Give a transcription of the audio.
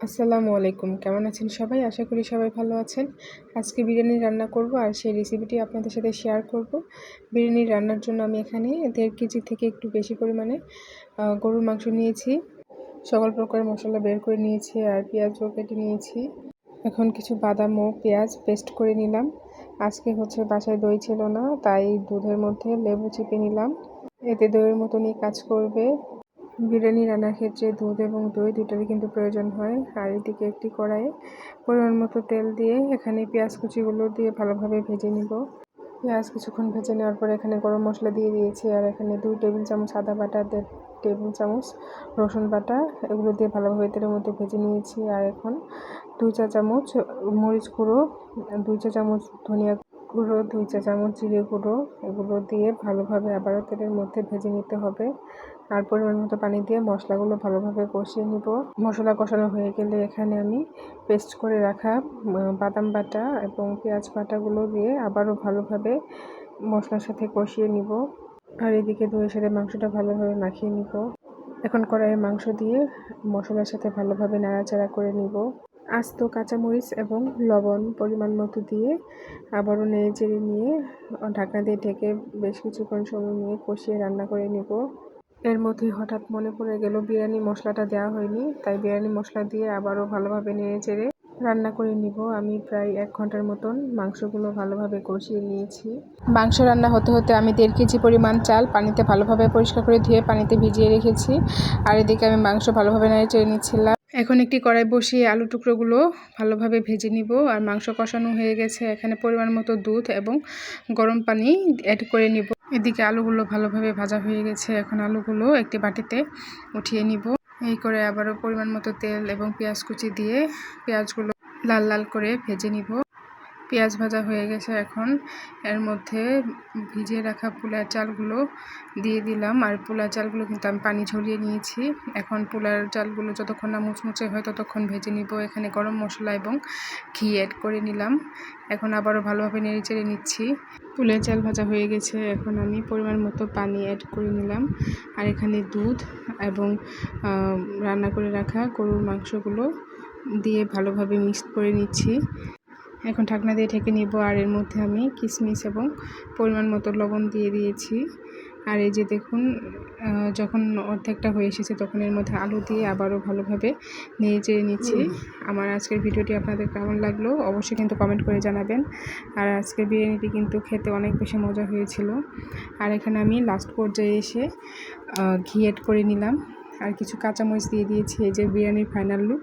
আসসালামু আলাইকুম। কেমন আছেন সবাই? আশা করি সবাই ভালো আছেন। আজকে বিরিয়ানি রান্না করব আর সেই রেসিপিটি আপনাদের সাথে শেয়ার করব। বিরিয়ানি রান্নার জন্য আমি এখানে দেড় কেজি থেকে একটু বেশি পরিমাণে গরুর মাংস নিয়েছি। সকল প্রকার মশলা বের করে নিয়েছি আর পেঁয়াজও কেটে নিয়েছি। এখন কিছু বাদাম ও পেঁয়াজ পেস্ট করে নিলাম। আজকে হচ্ছে বাসায় দই ছিল না, তাই দুধের মধ্যে লেবু চিপে নিলাম। এতে দইয়ের মতনই কাজ করবে। বিরিয়ানি রান্নার ক্ষেত্রে দুধ এবং দই দুটোরই কিন্তু প্রয়োজন হয়। আর এদিকে একটি কড়াইয়ে পরিমাণ মতো তেল দিয়ে এখানে পেঁয়াজ কুচিগুলো দিয়ে ভালোভাবে ভেজে নিব। পেঁয়াজ কিছুক্ষণ ভেজে নেওয়ার পর এখানে গরম মশলা দিয়ে দিয়েছি। আর এখানে দুই টেবিল চামচ আদা বাটা, দেড় টেবিল চামচ রসুন বাটা, এগুলো দিয়ে ভালোভাবে তেলের মধ্যে ভেজে নিয়েছি। আর এখন দুই চা চামচ মরিচ গুঁড়ো, দুই চা চামচ ধনিয়া গুঁড়ো, দুই চা চামচ জিরে গুঁড়ো, এগুলো দিয়ে ভালোভাবে আবারও তেলের মধ্যে ভেজে নিতে হবে। আর পরিমাণ মতো পানি দিয়ে মশলাগুলো ভালোভাবে কষিয়ে নিব। মশলা কষানো হয়ে গেলে এখানে আমি পেস্ট করে রাখা বাদাম বাটা এবং পেঁয়াজ বাটাগুলো দিয়ে আবারও ভালোভাবে মশলার সাথে কষিয়ে নিব। আর এদিকে দইয়ের সাথে মাংসটা ভালোভাবে মাখিয়ে নিব। এখন কড়াইয়ে মাংস দিয়ে মশলার সাথে ভালোভাবে নাড়াচাড়া করে নিব। আস্ত কাঁচামরিচ এবং লবণ পরিমাণ মতো দিয়ে আবারও নেড়ে চেড়ে নিয়ে ঢাকনা দিয়ে ঢেকে বেশ কিছুক্ষণ সময় নিয়ে কষিয়ে রান্না করে নিব। এর মধ্যে হঠাৎ মনে পড়ে গেল বিরিয়ানি মশলাটা দেওয়া হয়নি, তাই বিরিয়ানি মশলা দিয়ে আবারও ভালোভাবে নেড়ে চেড়ে রান্না করে নিব। আমি প্রায় এক ঘণ্টার মতন মাংসগুলো ভালোভাবে কষিয়ে নিয়েছি। মাংস রান্না হতে হতে আমি দেড় কেজি পরিমাণ চাল পানিতে ভালোভাবে পরিষ্কার করে ধুয়ে পানিতে ভিজিয়ে রেখেছি। আর এদিকে আমি মাংস ভালোভাবে নেড়ে চেড়ে নিচ্ছিলাম। এখন একটি কড়াই বসিয়ে আলু টুকরোগুলো ভালোভাবে ভেজে নিব আর মাংস কষানো হয়ে গেছে। এখানে পরিমাণ মতো দুধ এবং গরম পানি অ্যাড করে নিব। এদিকে আলুগুলো ভালোভাবে ভাজা হয়ে গেছে। এখন আলুগুলো একটি বাটিতে উঠিয়ে নিব। এই করে আবারও পরিমাণ মতো তেল এবং পেঁয়াজ কুচি দিয়ে পেঁয়াজগুলো লাল লাল করে ভেজে নিব। পেঁয়াজ ভাজা হয়ে গেছে এখন। এর মধ্যে ভিজিয়ে রাখা পোলার চালগুলো দিয়ে দিলাম। আর পোলার চালগুলো কিন্তু আমি পানি ঝরিয়ে নিয়েছি। এখন পোলার চালগুলো যতক্ষণ না মুচমুচে হয় ততক্ষণ ভেজে নিব। এখানে গরম মশলা এবং ঘি অ্যাড করে নিলাম। এখন আবারও ভালোভাবে নেড়ে চেড়ে নিচ্ছি। পোলার চাল ভাজা হয়ে গেছে। এখন আমি পরিমাণ মতো পানি অ্যাড করে নিলাম। আর এখানে দুধ এবং রান্না করে রাখা গরুর মাংসগুলো দিয়ে ভালোভাবে মিক্সড করে নিচ্ছি। এখন ঢাকনা দিয়ে ঢেকে নিব আর এর মধ্যে আমি কিশমিশ এবং পরিমাণ মতো লবণ দিয়ে দিয়েছি। আর এই যে দেখুন যখন অর্ধেকটা হয়ে এসেছে তখন এর মধ্যে আলু দিয়ে আবারও ভালোভাবে নিয়ে যেয়ে নিচ্ছি আমার আজকের ভিডিওটি আপনাদের কেমন লাগল অবশ্যই কিন্তু কমেন্ট করে জানাবেন। আর আজকের বিরিয়ানিটি কিন্তু খেতে অনেক বেশি মজা হয়েছিল। আর এখানে আমি লাস্ট পর্যায়ে এসে ঘি অ্যাড করে নিলাম। আর কিছু কাঁচামরিচ দিয়ে দিয়েছি এই যে বিরিয়ানির ফাইনাল লুক